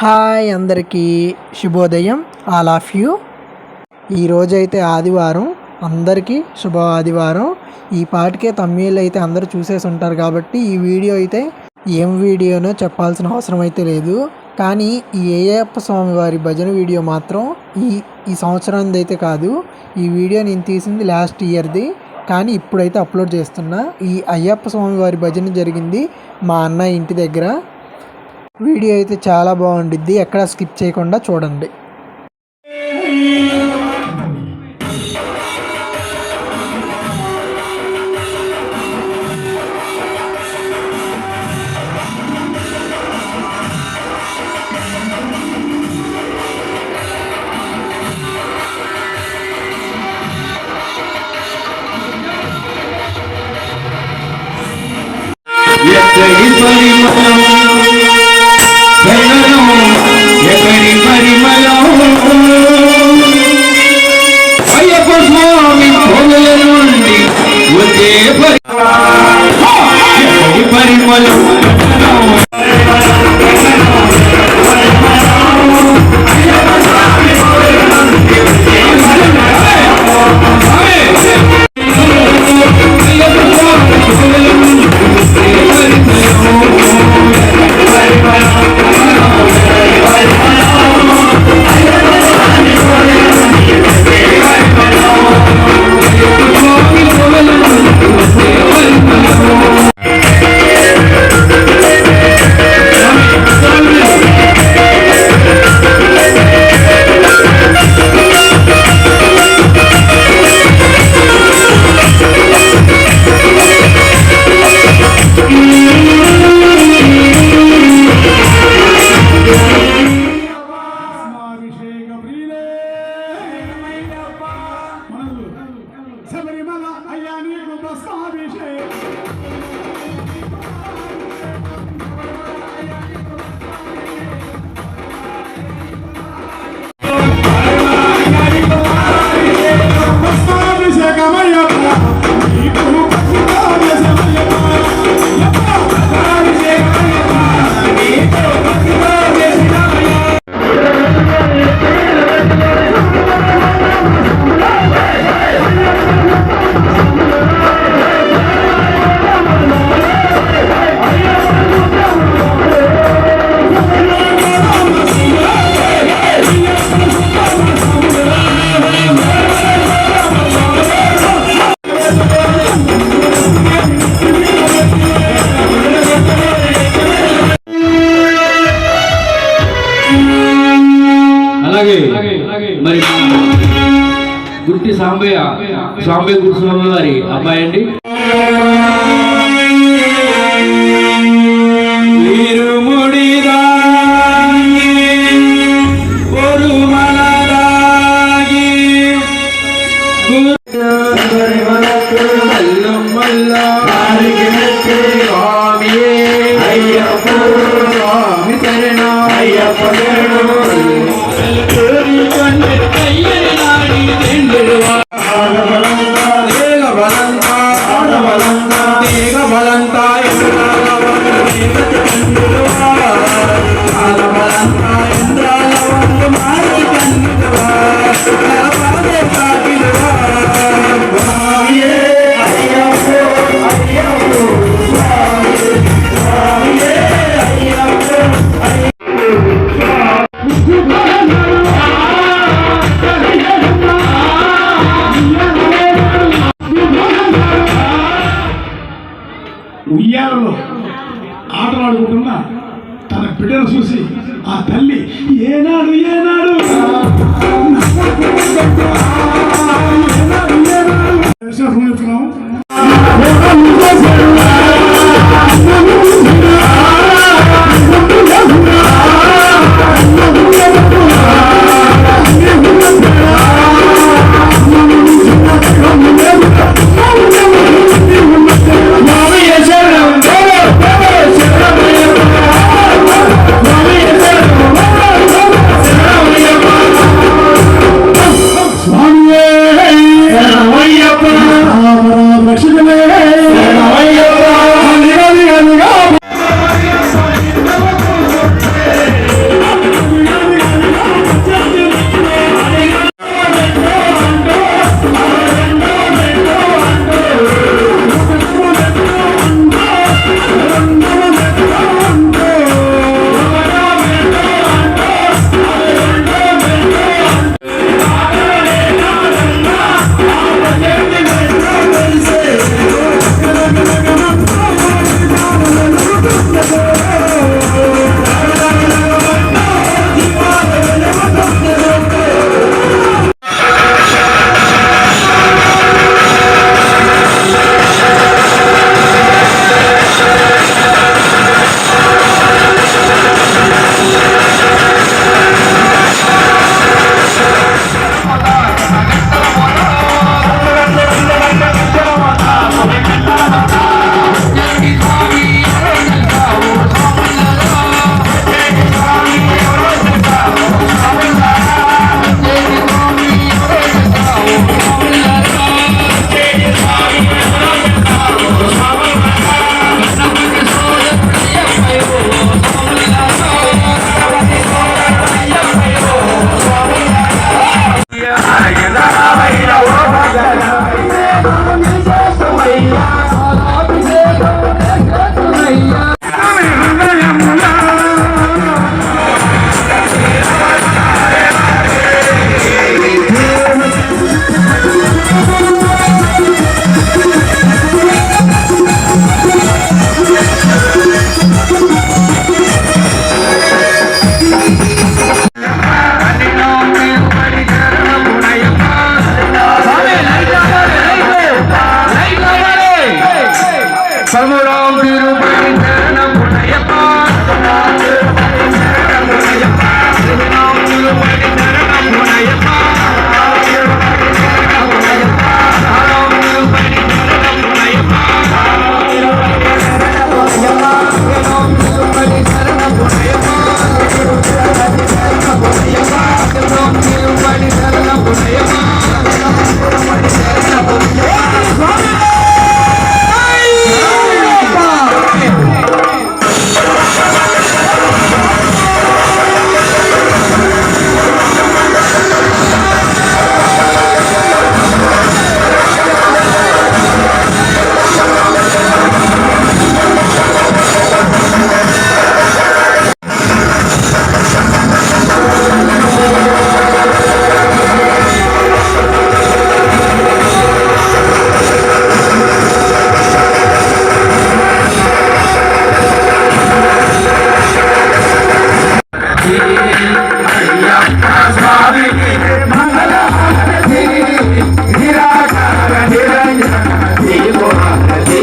Hi అందరికీ శుభోదయం all of you. ఈరోజైతే ఆదివారం అందరికీ శుభ ఆదివారం. ఈ పాటికే తమిళ్ అయితే అందరూ చూసేసి ఉంటారు కాబట్టి ఈ వీడియో అయితే ఏం వీడియోనో చెప్పాల్సిన అవసరం అయితే లేదు. కానీ ఈ అయ్యప్ప స్వామి వారి భజన వీడియో మాత్రం ఈ ఈ సంవత్సరానికి అయితే కాదు. ఈ వీడియో నేను తీసింది లాస్ట్ ఇయర్ది. కానీ ఇప్పుడైతే అప్లోడ్ చేస్తున్నా. ఈ అయ్యప్ప స్వామి వారి భజన జరిగింది మా అన్న ఇంటి దగ్గర. వీడియో అయితే చాలా బాగుండిద్ది. ఎక్కడ స్కిప్ చేయకుండా చూడండి. సాంబయ్య సాంబయ్య గుడి స్వామి వారి అబ్బాయి అండి ఉయ్యాలలో ఆటలాడుకుంటున్న తన బిడ్డను చూసి ఆ తల్లి ఏనాడు ఏనాడు? ఏనాడు, ఏనాడు. దర్శనం చెప్తున్నాం. శరణం అయ్యప్ప స్వామికి మంగళహారతి నిరాకార నిరంజన దీపోహారతి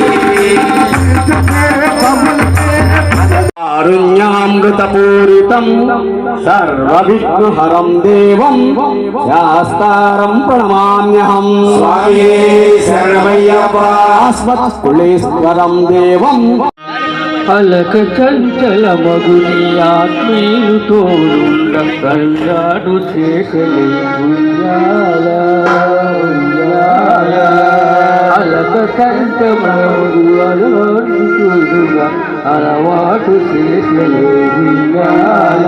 కారుణ్యామృతపూరితం సర్వవిఘ్నహరం దేవం శాస్తారం ప్రణమామ్యహం. స్వామియే శరణమయ్యప్ప. దేవం అలక చంచల మగుని ఆత్మీయులు తోడుండ కన్నాడు చేసలే ఉయ్యాల ఉయ్యాల. అలక కంఠమగు అలవాటుగా అలవాటు చేసలే ఉయ్యాల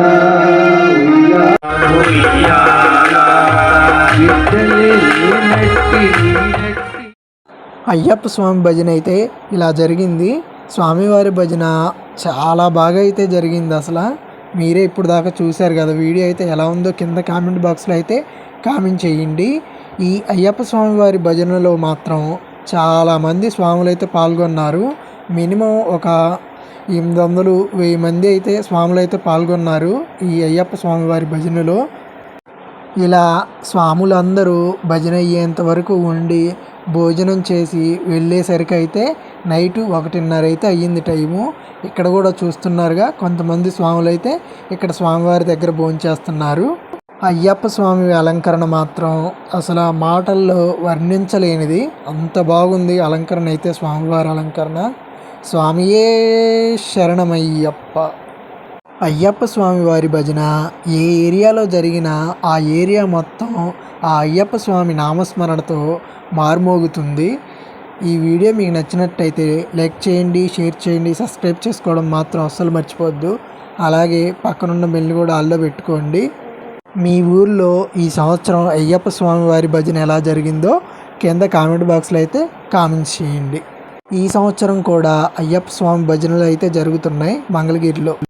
అయ్యప్ప స్వామి భజన అయితే ఇలా జరిగింది స్వామివారి భజన చాలా బాగా అయితే జరిగింది అసలు. మీరే ఇప్పుడు దాకా చూశారు కదా వీడియో అయితే ఎలా ఉందో కింద కామెంట్ బాక్స్లో అయితే కామెంట్ చేయండి. ఈ అయ్యప్ప స్వామి వారి భజనలో మాత్రం చాలామంది స్వాములు అయితే పాల్గొన్నారు. మినిమం ఒక ఎనిమిది వందలు వెయ్యి మంది అయితే స్వాములు అయితే పాల్గొన్నారు ఈ అయ్యప్ప స్వామి వారి భజనలో. ఇలా స్వాములందరూ భజన అయ్యేంత వరకు ఉండి భోజనం చేసి వెళ్ళేసరికి అయితే నైట్ ఒకటిన్నర అయితే అయ్యింది టైము. ఇక్కడ కూడా చూస్తున్నారుగా కొంతమంది స్వాములు అయితే ఇక్కడ స్వామివారి దగ్గర భోంచేస్తున్నారు అయ్యప్ప స్వామి అలంకరణ మాత్రం అసలు ఆ మాటల్లో వర్ణించలేనిది. అంత బాగుంది అలంకరణ అయితే స్వామివారి అలంకరణ. స్వామియే శరణమయ్యప్ప. అయ్యప్ప స్వామి వారి భజన ఏ ఏరియాలో జరిగినా ఆ ఏరియా మొత్తం ఆ అయ్యప్ప స్వామి నామస్మరణతో మార్మోగుతుంది. ఈ వీడియో మీకు నచ్చినట్టయితే లైక్ చేయండి షేర్ చేయండి సబ్స్క్రైబ్ చేసుకోవడం మాత్రం అస్సలు మర్చిపోవద్దు. అలాగే పక్కనున్న బెల్ని కూడా ఆల్లో పెట్టుకోండి. మీ ఊర్లో ఈ సంవత్సరం అయ్యప్ప స్వామి వారి భజన ఎలా జరిగిందో కింద కామెంట్ బాక్స్లో అయితే కామెంట్స్ చేయండి. ఈ సంవత్సరం కూడా అయ్యప్ప స్వామి భజనలు అయితే జరుగుతున్నాయి మంగళగిరిలో.